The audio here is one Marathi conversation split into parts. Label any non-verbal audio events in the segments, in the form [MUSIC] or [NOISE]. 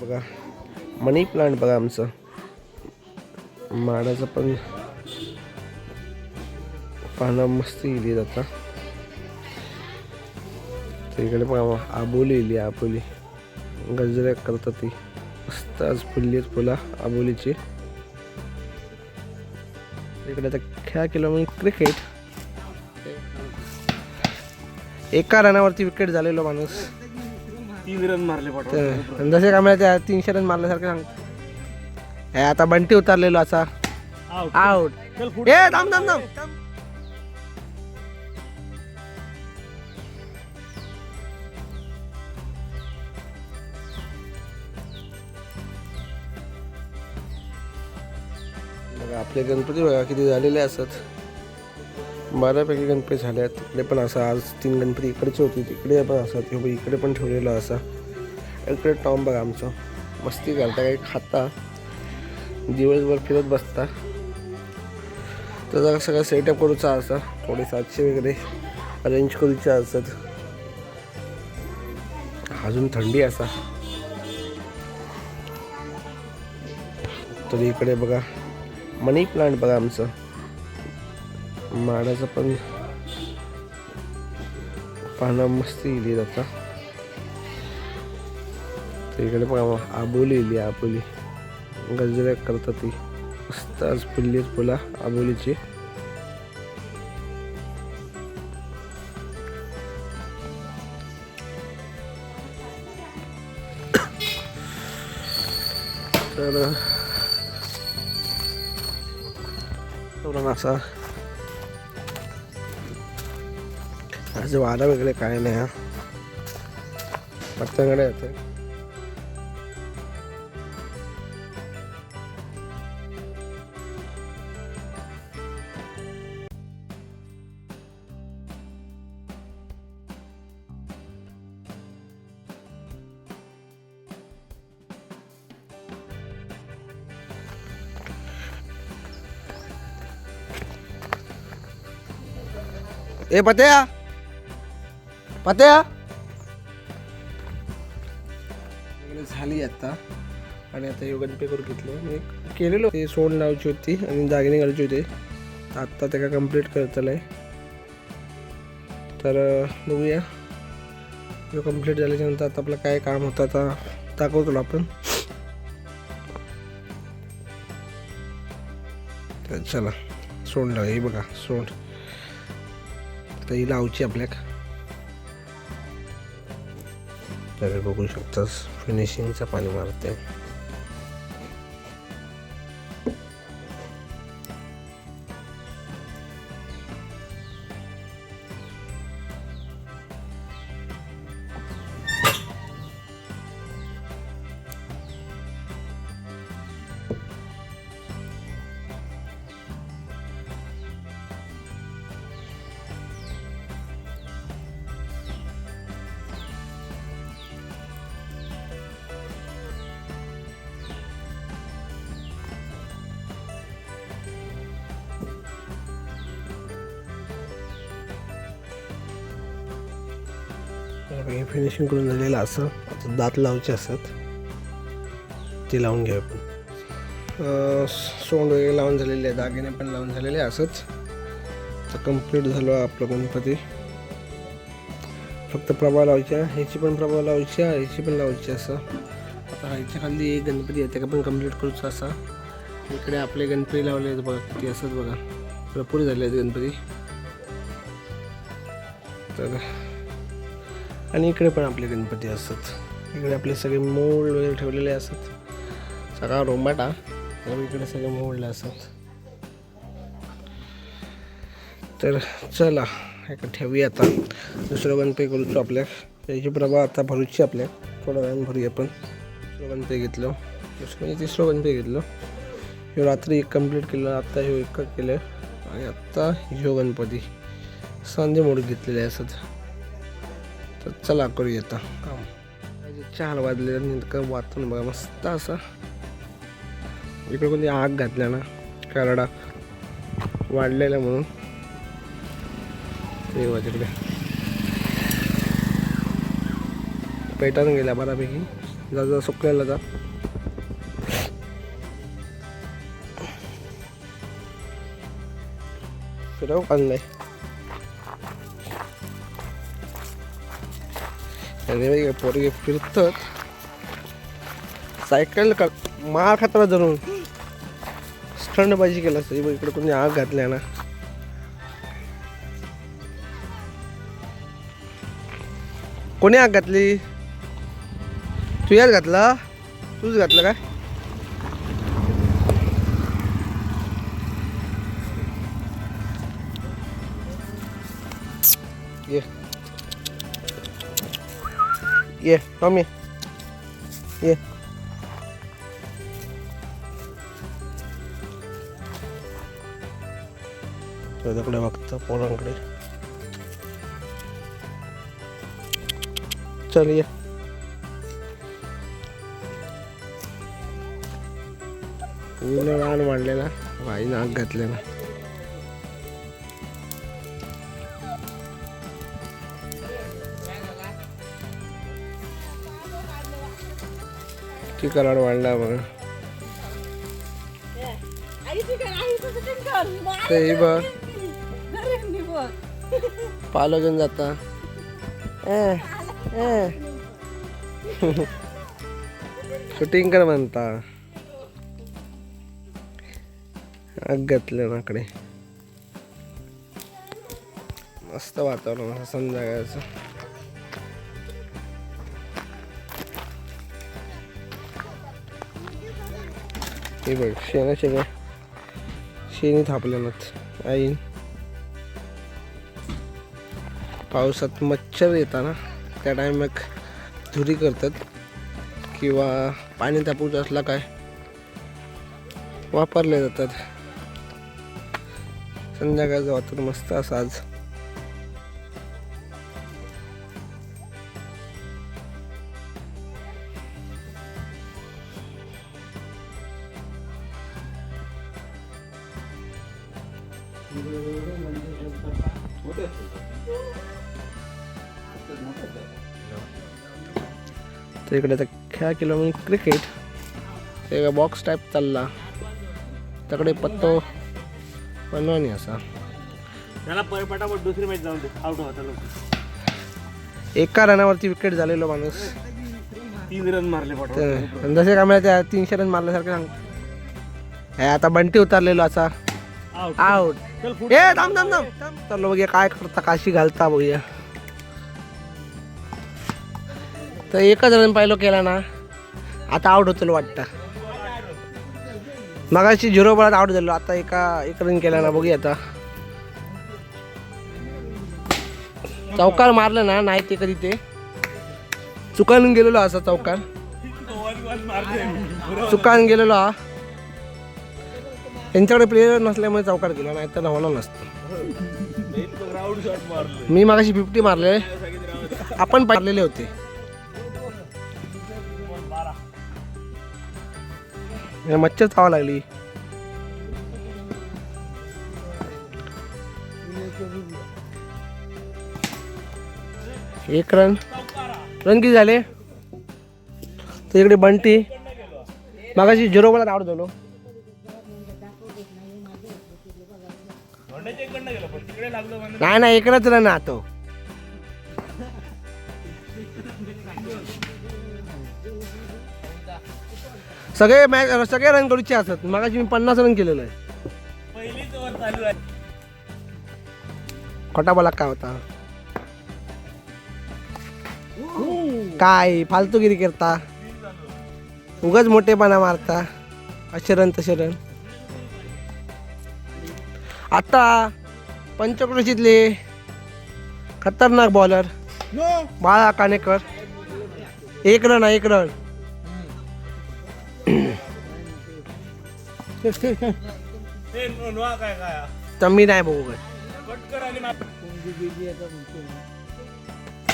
बघा मनी प्लांट बघा आमचं. माडाचं पण पानं मस्त इली जाता तर इकडे बघा आबोली इली आबोली. गजऱ्या करतात ती. मस्त आज फुलली आहेत फुला आबोलीची. इकडे आता खेळा केला म्हणजे क्रिकेट एका रनावरती विकेट झालेलो माणूस. तीन रन मारले तर जसे आम्हाला त्या तीनशे रन मारल्यासारखं सांग. हे आता बंटी उतरलेलो असा आउट ए थांब थांब थांब. आपले गणपती बघा किती झालेले असत. बऱ्यापैकी गणपती झाल्या तिकडे पण असं आज तीन गणपती इकडचे होते तिकडे पण असा ते हो, इकडे पण ठेवलेलं असा. इकडे टॉम बघा आमचं. मस्ती करता काही खाता. दिवसभर फिरत बसता. त्याचा सगळं सेटअप करूचा असा. थोडे सातशे वगैरे अरेंज करूचे असत अजून थंडी असा. तर इकडे बघा मनी प्लांट बघा आमचं. माडाचं पण पानं मस्त इली आता. इकडे पण आबोली इली आबोली. गजऱ्या करतात ती. मस्त आज फुलली आहेत फुला आबोलीची. तर असा असं वारा वगैरे काय नाही हा. पतंगडे येते ए पत्या! पत्या? झाली आता. आणि आता योगन पे करून घेतलं. मी केलेलो. ते सोड लावायची होती आणि दागिने घालायचे होते. आत्ता ते कंप्लीट करत आहे तर बघूया. जो कंप्लीट झाल्याच्यानंतर आता आपलं काय काम होतं आता दाखवतो आपण. चला सोंड लाव. हे बघा सोंड तर ही लावची आपल्याक. तर बघू शकतास. फिनिशिंगचं पाणी मारते हे फिनिशिंग करून झालेलं असं. आता दात लावचे असतात ते लावून घ्या आपण. सोंड वगैरे लावून झालेले आहे दागिने पण लावून झालेले आहे असंच तर कंप्लीट झालो आपलं गणपती. फक्त प्रभाव लावायच्या ह्याची पण प्रभाव लावायच्या ह्याची पण लावायची असं. आता ह्याच्या खाली एक गणपती आहे. त्या पण कंप्लीट करूचा असा. इकडे आपले गणपती लावले आहेत बघा. किती असत बघा. भरपूर झाले आहेत गणपती. तर आणि इकडे पण आपले गणपती असतात. इकडे आपले सगळे मोल्ड वगैरे ठेवलेले असतात. सगळा रोमाटा आणि इकडे सगळे मोडले असतात. तर चला एक ठेवूया आता. दुसरं गणपती करूचो आपल्या. त्याची प्रभा आता भरूची आपल्या. थोडा वेळ भरूया आपण. दुसरं गणपती घेतलं. दुसरं म्हणजे तिसरं गणपती घेतलं. ह्यो रात्री एक कंप्लीट केलं. आत्ता ह्यो एक केलं. आणि आत्ता ह्यो गणपती. सांजे मोड घेतलेले असत तर चला करू येता काम. चार वाजले नेमकं वाचून बघा मस्त असा. इकडे कोणती आग घातल्या ना करडा वाढलेला म्हणून. ते तिकडे गेल्या बऱ्यापैकी. जा जा सुकलेला जा. फिरव आणलंय आणि बाई पोरगे फिरतात सायकल का मार खाताना धरून. स्टंडबाजी केला असतं बघ इकडे कोणी आग घातल्या ना. कोणी आग घातली? तू याच घातला? तूच घातलं काय? ये. ये टॉमी ये त्याच्याकडे बघतं पोरांकडे चल ये पूर्ण रान वाढलेला बाई नाक घातलेला किती कराड वाढला बघ ते हे बघ. पालो घेऊन जाता शूटिंग कर म्हणता. आग घातलं नाकडे मस्त वातावरण संध्याकाळचं हे बघ शेणा शेणा शेणी थापलेलं आईन पावसात मच्छर येताना त्या टायमाक धुरी करतात किंवा पाणी तापूच असला काय वापरले जातात. संध्याकाळचं वातावरण मस्त असं आज. तर इकडे तर खेळा केलं म्हणून क्रिकेट ते बॉक्स टाईप चालला. त्याकडे पत्तो. बनवानी असा. त्याला प- पटापट दुसरी मॅच जाऊन दे. आउट होता लोक एका रनावरती विकेट झालेलो माणूस. तीन रन मारले जसे काय त्या तीनशे रन मारल्यासारखं सांग. हे आता बंटी उतारलेलो असा. आउट ए थांब थांब थांब. चलो बघूया काय करता काशी घालता बघूया. तर एकच रन पाहिलो केला ना आता आउट होतो वाटतं. मगाशी झिरो बॉलात आउट झालो आता एका एक रन केला ना बघूया आता. चौकार मारलं ना नाही ते कधी ते. चुकान गेलेलो असा चौकार. [LAUGHS] चुकान गेलेलो हा. त्यांच्याकडे प्लेयर नसल्यामुळे चौकार गेला नाही तर होणार नसतं. मी मागाशी फिफ्टी मारले. आपण पाडलेले होते. मच्छर चावा लागली. एक रन रन किती झाले? तर इकडे बंटी. मागाशी झिरो बोला आउट झालो. नाही नाही एकच रन आता सगळे मॅच सगळे रन करूचे असत मगाशी मी पन्नास रन केलेलं आहे. पहिलीच ओव्हर चालू आहे. खोटा बोला काय होता? काय फालतूगिरी करता? उगाच मोठेपणा मारता. असे रन तसे रन आता पंचक्रोशीतले खतरनाक बॉलर बाळा कानेकर एक रन आहे, एक रन ते नोंदवा काय काय? तर मी नाही बघू.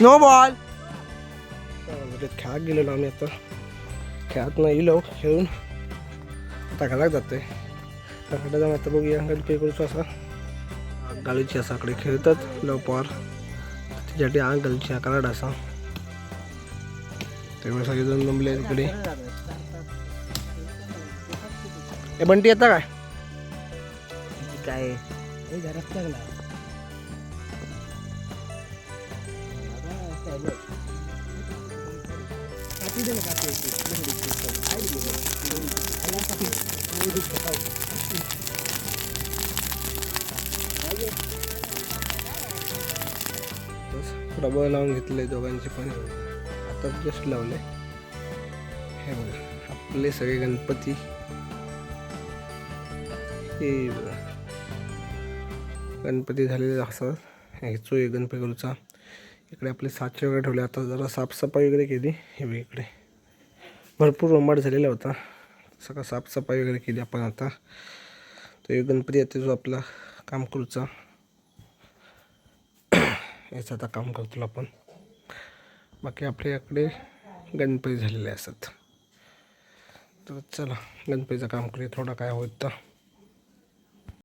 नो बॉल खेळात गेलेलो आम्ही आता. खेळात नाही येलो खेळून. आता घरात जाते घराकडे जाऊन आता बघूया गणपती करूचा असा गालीची असा कडे खेळतात लवपार त्याच्यासाठी आग गालीची कराड असा. तेव्हा सगळेजण जमले इकडे ए बंटी येता काय? काय? डबल लावून घेतले दोघांचे पण. आता जस्ट लावले हे बघा आपले सगळे गणपती. हे बघा. गणपती झालेले असतात ह्याचो एक गणपती करूचा इकडे आपले साचे वगैरे ठेवले. आता जरा साफसफाई वगैरे केली. हे इकडे. भरपूर रोमाट झालेला होता. सगळं साफसफाई वगैरे केली आपण आता. तर एक गणपती येते जो आपला काम करूचा याचं आता काम करतो आपण. बाकी आपल्याकडे गणपती झालेले असतात. तर चला गणपतीचं काम करूया. थोडं काय होत.